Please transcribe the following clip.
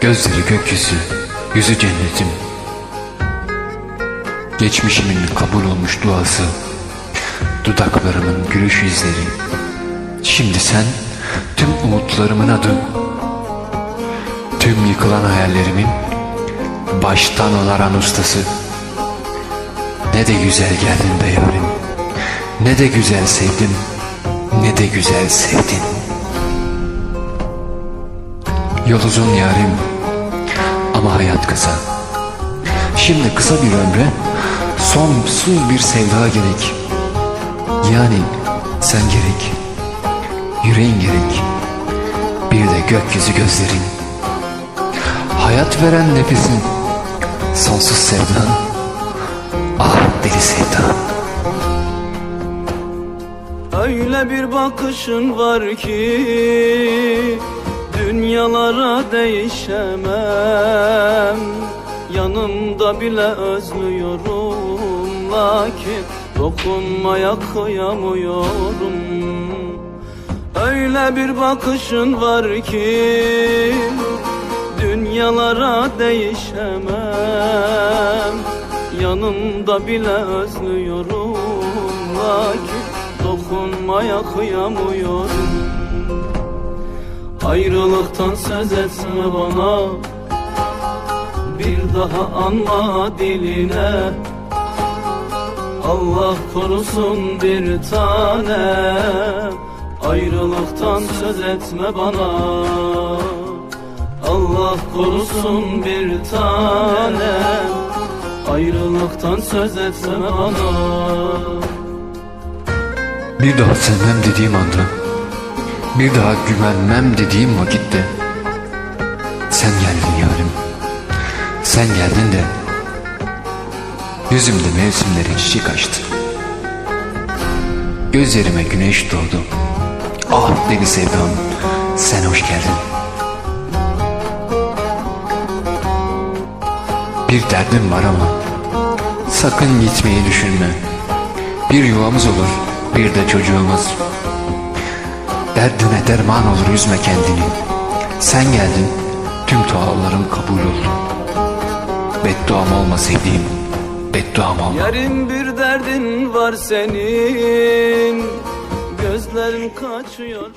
Gözleri gökyüzü, yüzü cennetim. Geçmişimin kabul olmuş duası, dudaklarımın gülüş izleri. Şimdi sen tüm umutlarımın adı, tüm yıkılan hayallerimin baştan onaran ustası. Ne de güzel geldin be yarim, ne de güzel sevdim, ne de güzel sevdin. Yol uzun yarim ama hayat kısa. Şimdi kısa bir ömre sonsuz bir sevda gerek. Yani sen gerek, yüreğin gerek, bir de gökyüzü gözlerin. Hayat veren nefesin, sonsuz sevdan, ah deli sevdan. Öyle bir bakışın var ki Dünyalara değişemem. Yanımda bile özlüyorum. Lakin dokunmaya kıyamıyorum. Öyle bir bakışın var ki Dünyalara değişemem. Yanımda bile özlüyorum. Lakin dokunmaya kıyamıyorum Ayrılıktan söz etme bana. Bir daha anma diline. Allah korusun bir tane. Ayrılıktan söz etme bana. Allah korusun bir tane. Ayrılıktan söz etme bana. Bir daha sevmem dediğim anda, bir daha güvenmem dediğim vakitte sen geldin yarim. Sen geldin de yüzümde mevsimlerin çiçek açtı. Gözlerime güneş doğdu. Ah deli sevdam, sen hoş geldin. Bir derdim var ama sakın gitmeyi düşünme. Bir yuvamız olur, bir de çocuğumuz. Derdine derman olur üzme kendini. Sen geldin, tüm dualarım kabul oldu. Bedduam olma sevdiğim, bedduam olma. Yarın bir derdin var senin Gözlerin kaçıyor